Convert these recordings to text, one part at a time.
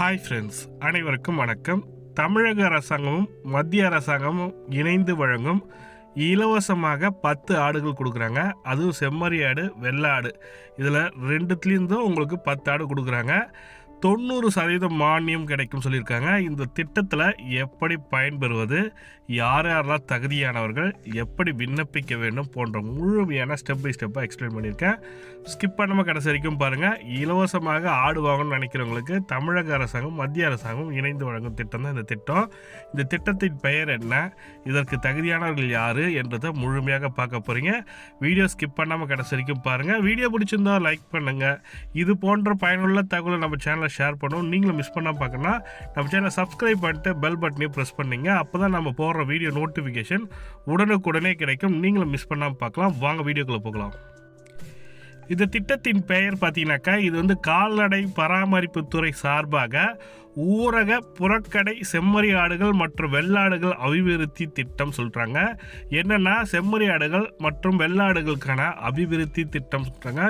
Hi friends அனைவருக்கும் வணக்கம். தமிழக அரசாங்கமும் மத்திய அரசாங்கமும் இணைந்து வழங்கும் இலவசமாக பத்து ஆடுகள் கொடுக்குறாங்க. அதுவும் செம்மறி ஆடு வெள்ளை ஆடு. இதில் ரெண்டுத்துலேருந்தும் உங்களுக்கு பத்து ஆடு கொடுக்குறாங்க. தொண்ணூறு சதவீதம் மானியம் கிடைக்கும் சொல்லியிருக்காங்க. இந்த திட்டத்தில் எப்படி பயன்பெறுவது யார் யாரெல்லாம் தகுதியானவர்கள் எப்படி விண்ணப்பிக்க வேண்டும் போன்ற முழுமையான ஸ்டெப் பை ஸ்டெப்பாக எக்ஸ்பிளைன் பண்ணியிருக்கேன். ஸ்கிப் பண்ணாமல் கடைசி வரைக்கும் பாருங்கள் இலவசமாக ஆடு வாங்கணும்னு நினைக்கிறவங்களுக்கு தமிழக அரசாங்கம் மத்திய அரசாங்கம் இணைந்து வழங்கும் திட்டம் தான் இந்த திட்டம். இந்த திட்டத்தின் பெயர் என்ன இதற்கு தகுதியானவர்கள் யார் என்றதை முழுமையாக பார்க்க போகிறீங்க வீடியோ ஸ்கிப் பண்ணாமல் கடைசி வரைக்கும் பாருங்கள் வீடியோ பிடிச்சிருந்தா லைக் பண்ணுங்கள் இது போன்ற பயனுள்ள தகவலை நம்ம சேனலை ஷேர் பண்ணுவோம் நீங்களும் மிஸ் பண்ணால் பார்க்கலாம் நம்ம சேனலை சப்ஸ்கிரைப் பண்ணிட்டு பெல் பட்டனையும் ப்ரெஸ் பண்ணீங்க. அப்போ தான் நம்ம போடுற வீடியோ நோட்டிஃபிகேஷன் உடனுக்குடனே கிடைக்கும். நீங்களும் மிஸ் பண்ணாமல் பார்க்கலாம். வாங்க வீடியோக்குள்ளே போகலாம். இந்த திட்டத்தின் பெயர் பார்த்தீங்கன்னாக்கா இது வந்து கால்நடை பராமரிப்புத்துறை சார்பாக ஊரக புறக்கடை செம்மறி ஆடுகள் மற்றும் வெள்ளாடுகள் அபிவிருத்தி திட்டம் சொல்கிறாங்க என்னென்னா செம்மறி ஆடுகள் மற்றும் வெள்ளாடுகளுக்கான அபிவிருத்தி திட்டம் சொல்கிறாங்க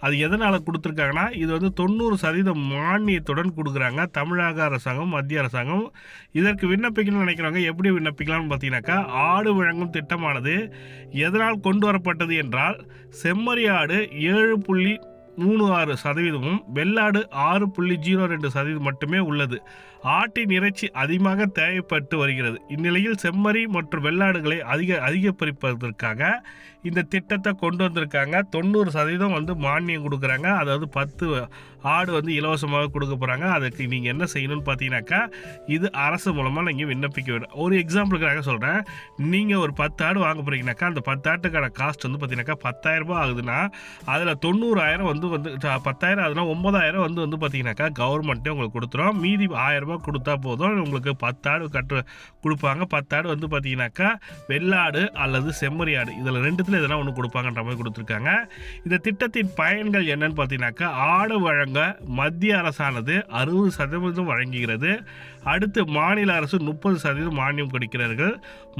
அது எதனால் கொடுத்துருக்காங்கன்னா இது வந்து தொண்ணூறு சதவீதம் மானியத்துடன் கொடுக்குறாங்க. தமிழக அரசாங்கம் மத்திய அரசாங்கம். இதற்கு விண்ணப்பிக்கணும்னு நினைக்கிறவங்க எப்படி விண்ணப்பிக்கலாம்னு பார்த்தீங்கன்னாக்கா ஆடு வழங்கும் திட்டமானது எதனால் கொண்டு வரப்பட்டது என்றால் செம்மறி ஆடு ஏழு புள்ளி மூணு ஆறு சதவீதமும் வெள்ளாடு ஆறு புள்ளி ஜீரோ ரெண்டு சதவீதம் மட்டுமே உள்ளது. ஆட்டின் இறைச்சி அதிகமாக தேவைப்பட்டு வருகிறது. இந்நிலையில் செம்மறி மற்றும் வெள்ளாடுகளை அதிக அதிகப்பரிப்பதற்காக இந்த திட்டத்தை கொண்டு வந்திருக்காங்க. தொண்ணூறு சதவீதம் வந்து மானியம் கொடுக்குறாங்க. அதாவது பத்து ஆடு வந்து இலவசமாக கொடுக்க போகிறாங்க அதுக்கு நீங்கள் என்ன செய்யணும்னு பார்த்தீங்கன்னாக்கா இது அரசு மூலமாக நீங்கள் விண்ணப்பிக்க வேண்டும் ஒரு எக்ஸாம்பிளுக்காக சொல்கிறேன் நீங்கள் ஒரு பத்து ஆடு வாங்க போகிறீங்கனாக்கா அந்த பத்து ஆட்டுக்கான காஸ்ட் வந்து பார்த்தீங்கன்னாக்கா பத்தாயிரம் ரூபாய் ஆகுதுன்னா அதில் தொண்ணூறாயிரம் வந்து வந்து பத்தாயிரம் ஆகுதுன்னா ஒன்பதாயிரம் வந்து வந்து பார்த்தீங்கன்னாக்கா கவர்மெண்ட்டே உங்களுக்கு கொடுத்துரும். மீதி ஆயிரம் ரூபா கொடுத்தா போதும். உங்களுக்கு பத்தாடு கட்டு கொடுப்பாங்க. பத்து ஆடு வந்து பார்த்தீங்கன்னாக்கா வெள்ளாடு அல்லது செம்மறி ஆடு. இதில் ரெண்டுத்தில் எதனா ஒன்று கொடுப்பாங்கன்ற மாதிரி கொடுத்துருக்காங்க. இந்த திட்டத்தின் பயன்கள் என்னன்னு பார்த்தீங்கன்னாக்கா ஆடு வழங்க மத்திய அரசானது அறுபது சதவீதம் வழங்குகிறது. அடுத்து மாநில அரசு முப்பது சதவீதம் மானியம் கொடுக்கிறார்கள்.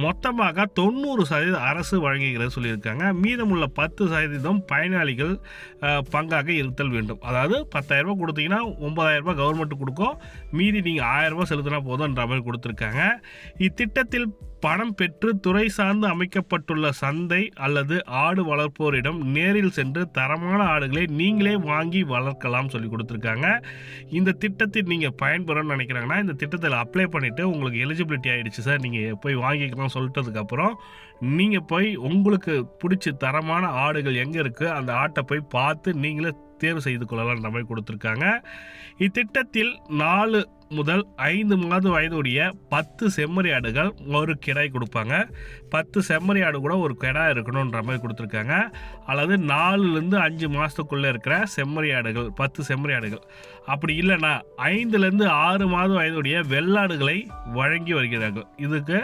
மொத்தமாக தொண்ணூறு சதவீதம் அரசு வழங்குகிறது சொல்லியிருக்காங்க. மீதமுள்ள பத்து சதவீதம் பயனாளிகள் பங்காக இருத்தல் வேண்டும். அதாவது பத்தாயிரம் ரூபாய் கொடுத்தீங்கன்னா ஒன்பதாயிரம் ரூபாய் கவர்மெண்ட் கொடுக்கும். மீதி நீங்கள் ஆயிரம் ரூபாய் செலுத்தினா போதும்ன்ற மாதிரி கொடுத்துருக்காங்க. இத்திட்டத்தில் பணம் பெற்று துறை சார்ந்து அமைக்கப்பட்டுள்ள சந்தை அல்லது ஆடு வளர்ப்போரிடம் நேரில் சென்று தரமான ஆடுகளை நீங்களே வாங்கி வளர்க்கலாம் சொல்லி கொடுத்துருக்காங்க. இந்த திட்டத்தில் நீங்கள் பயன்பெறணும்னு நினைக்கிறாங்கன்னா இந்த திட்டத்தில் அப்ளை பண்ணிவிட்டு உங்களுக்கு எலிஜிபிலிட்டி ஆகிடுச்சு சார். நீங்கள் போய் வாங்கிக்கலாம் சொல்லிட்டதுக்கப்புறம் நீங்கள் போய் உங்களுக்கு பிடிச்ச தரமான ஆடுகள் எங்கே இருக்குது அந்த ஆட்டை போய் பார்த்து நீங்களே தேர்வு செய்து கொள்ளலாம்ன்ற மாதிரி கொடுத்துருக்காங்க. இத்திட்டத்தில் நாலு முதல் ஐந்து மாத வயதுடைய பத்து செம்மறி ஆடுகள் ஒரு கிடாய் கொடுப்பாங்க. பத்து செம்மறி ஆடு கூட ஒரு கிடா இருக்கணுன்ற மாதிரி கொடுத்துருக்காங்க. அல்லது நாலுலேருந்து அஞ்சு மாதத்துக்குள்ளே இருக்கிற செம்மறி ஆடுகள் பத்து செம்மறி ஆடுகள். அப்படி இல்லைன்னா ஐந்துலேருந்து ஆறு மாதம் வயதுடைய வெள்ளாடுகளை வழங்கி வருகிறார்கள். இதுக்கு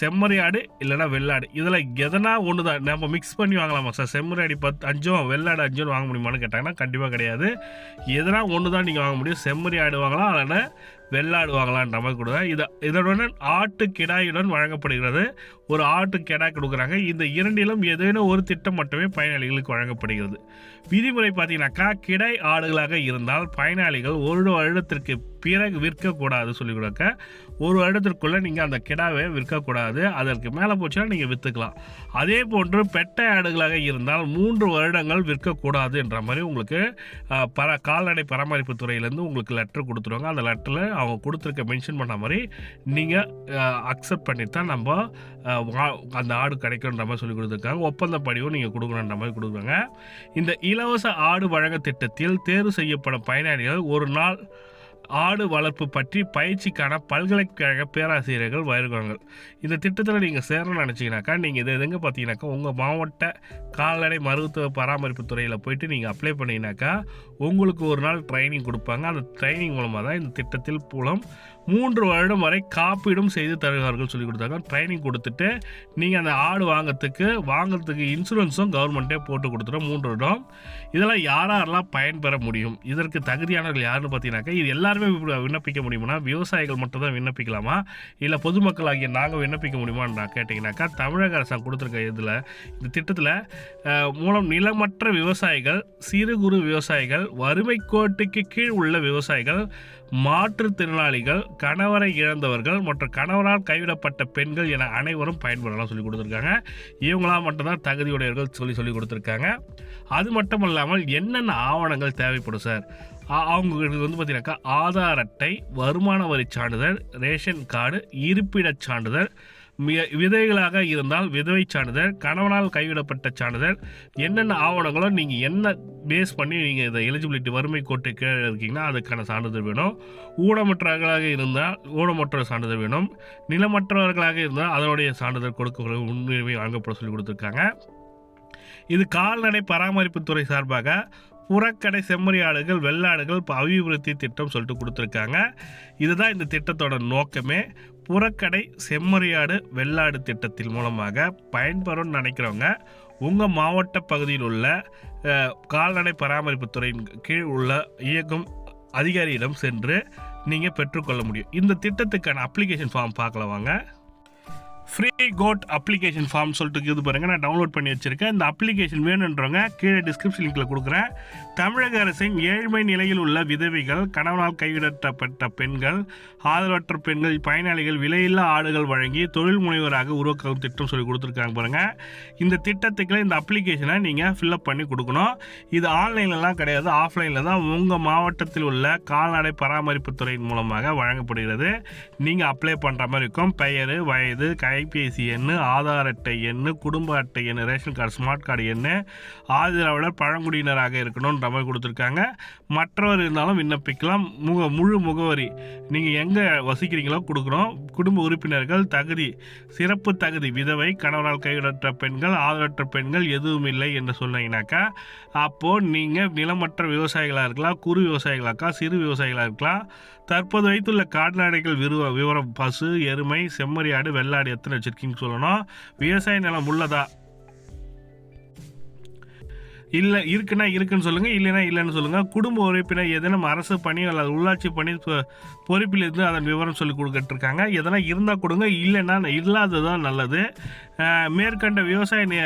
செம்மறி ஆடு இல்லைன்னா வெள்ளாடு. இதில் எதனா ஒன்று தான் நம்ம மிக்ஸ் பண்ணி வாங்கலாமா சார்? செம்மறி ஆடி பத்து அஞ்சும் வெள்ளாடு அஞ்சும் வாங்க முடியுமான்னு கேட்டாங்கன்னா கண்டிப்பாக கிடையாது. எதனா ஒன்று தான் நீங்கள் வாங்க முடியும். செம்மறி ஆடு வாங்கலாம் அதனால் வெள்ளாடுவாங்களான்ற மாதிரி கொடுங்க. இதை இதனுடன் ஆட்டு கிடாயுடன் வழங்கப்படுகிறது. ஒரு ஆட்டு கிடா கொடுக்குறாங்க. இந்த இரண்டிலும் ஏதேனும் ஒரு திட்டம் மட்டுமே பயனாளிகளுக்கு வழங்கப்படுகிறது. விதிமுறை பார்த்தீங்கன்னாக்கா கிடை ஆடுகளாக இருந்தால் பயனாளிகள் ஒரு வருடத்திற்கு பிறகு விற்கக்கூடாது சொல்லி கொடுக்க. ஒரு வருடத்திற்குள்ளே நீங்கள் அந்த கிடாவை விற்கக்கூடாது. அதற்கு மேலே போச்சுன்னா நீங்கள் விற்றுக்கலாம் அதே போன்று பெட்டை ஆடுகளாக இருந்தால் மூன்று வருடங்கள் விற்கக்கூடாது என்ற மாதிரி உங்களுக்கு பர கால்நடை பராமரிப்பு துறையிலேருந்து உங்களுக்கு லெட்டர் கொடுத்துருவாங்க. அந்த லெட்டரில் அவங்க கொடுத்துருக்க மென்ஷன் பண்ண மாதிரி நீங்கள் அக்செப்ட் பண்ணி தான் நம்ம வா- அந்த ஆடு கிடைக்கணுன்ற மாதிரி சொல்லி கொடுத்துருக்காங்க. ஒப்பந்த படிவும் நீங்கள் கொடுக்கணுன்ற மாதிரி கொடுக்குறாங்க. இந்த இலவச ஆடு வழங்க திட்டத்தில் தேர்வு செய்யப்படும் பயனாளிகள் ஒரு நாள் ஆடு வளர்ப்பு பற்றி பயிற்சிக்கான பல்கலைக்கழக பேராசிரியர்கள் வருவார்கள் இந்த திட்டத்தில் நீங்கள் சேரணும்னு நினச்சிங்கனாக்கா நீங்கள் இது எதுங்க பார்த்தீங்கன்னாக்கா உங்கள் மாவட்ட கால்நடை மருத்துவ பராமரிப்பு துறையில் போயிட்டு நீங்கள் அப்ளை பண்ணீங்கன்னாக்கா உங்களுக்கு ஒரு நாள் ட்ரைனிங் கொடுப்பாங்க. அந்த ட்ரைனிங் மூலமாக தான் இந்த திட்டத்தில் மூலம் மூன்று வருடம் வரை காப்பீடும் செய்து தருகிறார்கள் சொல்லி கொடுத்தாங்க. ட்ரைனிங் கொடுத்துட்டு நீங்கள் அந்த ஆடு வாங்கிறதுக்கு வாங்கிறதுக்கு இன்சூரன்ஸும் கவர்மெண்ட்டே போட்டு கொடுத்துரும் மூன்று வருடம். இதெல்லாம் யாரெல்லாம் பயன்பெற முடியும்? இதற்கு தகுதியானவர்கள் யாருன்னு பார்த்தீங்கன்னாக்கா இது எல்லாருமே விண்ணப்பிக்க முடியுமானா? விவசாயிகள் மட்டும் தான் விண்ணப்பிக்கலாமா? இல்லை பொதுமக்கள் ஆகிய நாங்கள் விண்ணப்பிக்க முடியுமான்னு நான் கேட்டிங்கனாக்கா தமிழக அரசாங்கம் கொடுத்துருக்க இதில் இந்த திட்டத்தில் மூலம் நிலமற்ற விவசாயிகள் சிறு குறு விவசாயிகள் வறுமை கோட்டுக்கு கீழ் உள்ள விவசாயிகள் மாற்றுத்திறனாளிகள் கணவரை இழந்தவர்கள் மற்றும் கணவரால் கைவிடப்பட்ட பெண்கள் என அனைவரும் பயன்படலாம் சொல்லி கொடுத்துருக்காங்க. இவங்களாம் மட்டும்தான் தகுதியுடையவர்கள் சொல்லி சொல்லி கொடுத்துருக்காங்க. அது மட்டும் இல்லாமல் என்னென்ன ஆவணங்கள் தேவைப்படும் சார்? அவங்களுக்கு வந்து பார்த்தீங்கன்னாக்கா ஆதார் அட்டை வருமான வரி சான்றிதழ் ரேஷன் கார்டு இருப்பிடச் சான்றிதழ் விதைகளாக இருந்தால் விதவை சான்றிதழ் கணவனால் கைவிடப்பட்ட சான்றிதழ் என்னென்ன ஆவணங்களோ நீங்கள் என்ன பேஸ் பண்ணி நீங்கள் இதை எலிஜிபிலிட்டி வறுமை கோட்டை கீழே இருக்கீங்கன்னா அதுக்கான சான்றிதழ் வேணும். ஊனமற்றவர்களாக இருந்தால் ஊனமற்ற சான்றிதழ் வேணும். நிலமற்றவர்களாக இருந்தால் அதனுடைய சான்றிதழ் கொடுக்க முன்னுரிமை வழங்கப்பட சொல்லி கொடுத்துருக்காங்க. இது கால்நடை பராமரிப்புத்துறை சார்பாக புறக்கடை செம்மறியாடுகள் வெள்ளாடுகள் இப்போ அபிவிருத்தி திட்டம் சொல்லிட்டு கொடுத்துருக்காங்க. இதுதான் இந்த திட்டத்தோட நோக்கமே. புறக்கடை செம்மறியாடு வெள்ளாடு திட்டத்தின் மூலமாக பயன்பெறும்னு நினைக்கிறவங்க உங்கள் மாவட்ட பகுதியில் உள்ள கால்நடை கால்நடை பராமரிப்புத்துறையின் கீழ் உள்ள இயக்கும் அதிகாரியிடம் சென்று நீங்கள் பெற்றுக்கொள்ள முடியும். இந்த திட்டத்துக்கான அப்ளிகேஷன் ஃபார்ம் பார்க்கலாம் வாங்க. ஃப்ரீ கோட் அப்ளிகேஷன் ஃபார்ம் சொல்லிட்டு இது பாருங்கள் நான் டவுன்லோட் பண்ணி வச்சுருக்கேன். இந்த அப்ளிகேஷன் வேணுன்றவங்க கீழே டிஸ்கிரிப்ஷன் லிங்கில் கொடுக்குறேன். தமிழக அரசின் ஏழ்மை நிலையில் உள்ள விதவைகள் கணவனால் கைவிடப்பட்ட பெண்கள் ஆதரவற்ற பெண்கள் பயனாளிகள் விலையில்லா ஆடுகள் வழங்கி தொழில் முனைவராக உருவாக்கும் திட்டம் சொல்லி கொடுத்துருக்காங்க பாருங்கள் இந்த திட்டத்துக்குள்ள இந்த அப்ளிகேஷனை நீங்கள் ஃபில்அப் பண்ணி கொடுக்கணும். இது ஆன்லைன்லலாம் கிடையாது. ஆஃப்லைனில் தான் உங்கள் மாவட்டத்தில் உள்ள கால்நடை பராமரிப்பு துறையின் மூலமாக வழங்கப்படுகிறது. நீங்கள் அப்ளை பண்ணுற மாதிரி இருக்கும். பெயர் வயது கைபேசி எண் ஆதார் அட்டை எண் குடும்ப அட்டை எண் ரேஷன் கார்டு ஸ்மார்ட் கார்டு எண் ஆதரவாளர் பழங்குடியினராக இருக்கணுன்ற மாதிரி கொடுத்துருக்காங்க. மற்றவர் இருந்தாலும் விண்ணப்பிக்கலாம். முக முழு முகவரி நீங்கள் எங்கே வசிக்கிறீங்களோ கொடுக்குறோம். குடும்ப உறுப்பினர்கள் தகுதி சிறப்பு தகுதி விதவை கணவரால் கைவிடற்ற பெண்கள் ஆதரவற்ற பெண்கள் எதுவும் இல்லை என்று சொன்னீங்கன்னாக்கா அப்போது நீங்கள் நிலமற்ற விவசாயிகளாக இருக்கலாம் குறு விவசாயிகளாக்கா சிறு விவசாயிகளாக இருக்கலாம். தற்போது வைத்துள்ள கால்நடைகள் விருவ விவரம் பசு எருமை செம்மறியாடு வெள்ளாடு எத்தனை வச்சிருக்கீங்கன்னு சொல்லணும் விவசாய நிலம் உள்ளதா? இல்லை இருக்குன்னா இருக்குன்னு சொல்லுங்கள் இல்லைன்னா இல்லைன்னு சொல்லுங்கள் குடும்ப உறுப்பினர் ஏதேனும் அரசு பணி அல்லது உள்ளாட்சி பணி பொ- பொறுப்பில் இருந்து அதன் விவரம் சொல்லி கொடுத்துட்ருக்காங்க எதனா இருந்தால் கொடுங்க இல்லைன்னா இல்லாதது தான் நல்லது மேற்கண்ட விவசாய நி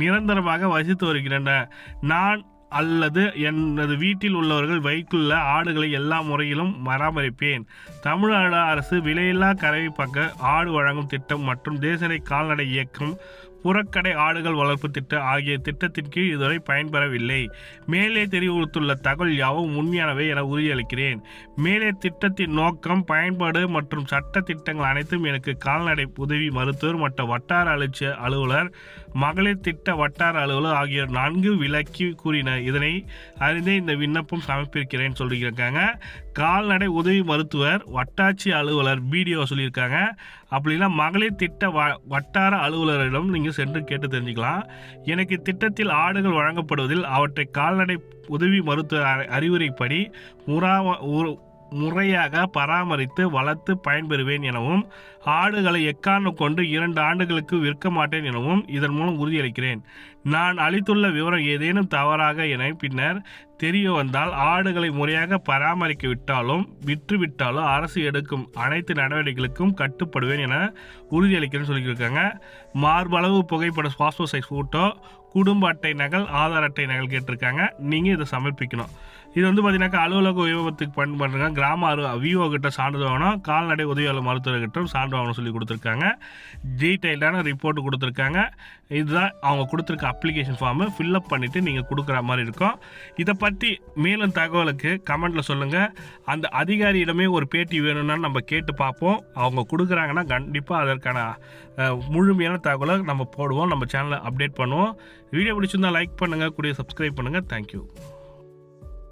நிரந்தரமாக வசித்து வருகின்றன. நான் அல்லது எனது வீட்டில் உள்ளவர்கள் வைத்துள்ள ஆடுகளை எல்லா முறையிலும் பராமரிப்பேன். தமிழ்நாடு அரசு விலையில்லா கறவை பக்க ஆடு வழங்கும் திட்டம் மற்றும் தேசனை கால்நடை இயக்கம் புறக்கடை ஆடுகள் வளர்ப்பு திட்டம் ஆகிய திட்டத்தின் கீழ் இதுவரை பயன்பெறவில்லை. மேலே தெரிவித்துள்ள தகவல் யாவும் உண்மையானவை என உறுதியளிக்கிறேன். மேலே திட்டத்தின் நோக்கம் பயன்பாடு மற்றும் சட்ட திட்டங்கள் அனைத்தும் எனக்கு கால்நடை உதவி மருத்துவர் மற்றும் வட்டார அலுவலர் அலுவலர் மகளிர் திட்ட வட்டார அலுவலர் ஆகியோர் நான்கு விளக்கி கூறினர் இதனை அறிந்தே இந்த விண்ணப்பம் சமர்ப்பிக்கிறேன் சொல்லியிருக்காங்க. கால்நடை உதவி மருத்துவர் வட்டாட்சி அலுவலர் பிடிஓ சொல்லியிருக்காங்க. அப்படின்னா மகளிர் திட்ட வ வட்டார அலுவலரிடம் நீங்கள் சென்று கேட்டு தெரிஞ்சுக்கலாம். எனக்கு திட்டத்தில் ஆடுகள் வழங்கப்படுவதில் அவற்றை கால்நடை உதவி மருத்துவ அறி- அறிவுரைப்படி முறாம முறையாக பராமரித்து வளர்த்து பயன்பெறுவேன் எனவும் ஆடுகளை எக்காரணம் கொண்டு இரண்டு ஆண்டுகளுக்கு விற்க மாட்டேன் எனவும் இதன் மூலம் உறுதியளிக்கிறேன். நான் அளித்துள்ள விவரம் ஏதேனும் தவறாக என பின்னர் தெரிய வந்தால் ஆடுகளை முறையாக பராமரிக்க விட்டாலும் விற்றுவிட்டாலும் அரசு எடுக்கும் அனைத்து நடவடிக்கைகளுக்கும் கட்டுப்படுவேன் என உறுதியளிக்கிறேன்னு சொல்லியிருக்காங்க. மார்பளவு புகைப்பட பாஸ்போர்ட் சைஸ் ஃபோட்டோ குடும்ப அட்டை நகல் ஆதார் அட்டை நகல் கேட்டிருக்காங்க. நீங்கள் இதை சமர்ப்பிக்கணும். இது வந்து பார்த்தீங்கன்னாக்கா அலுவலக உபயோகத்துக்கு பயன் பண்ணுறாங்க கிராம அரு விஓ கிட்ட சான்று வாங்கணும். கால்நடை உதவியாளர் மருத்துவர்கிட்ட சான்று வாங்கணும் சொல்லி கொடுத்துருக்காங்க. டீட்டெயில்டான ரிப்போர்ட் கொடுத்துருக்காங்க. இதுதான் அவங்க கொடுத்துருக்க அப்ளிகேஷன் ஃபார்மு. ஃபில்அப் பண்ணிவிட்டு நீங்கள் கொடுக்குற மாதிரி இருக்கும். இதை பற்றி மேலும் தகவலுக்கு கமெண்ட்டில் சொல்லுங்கள் அந்த அதிகாரியிடமே ஒரு பேட்டி வேணும்னா நம்ம கேட்டு பார்ப்போம். அவங்க கொடுக்குறாங்கன்னா கண்டிப்பாக அதற்கான முழுமையான தகவலை நம்ம போடுவோம். நம்ம சேனலை அப்டேட் பண்ணுவோம். வீடியோ பிடிச்சிருந்தா லைக் பண்ணுங்கள் கூடிய சப்ஸ்கிரைப் பண்ணுங்கள் தேங்க்யூ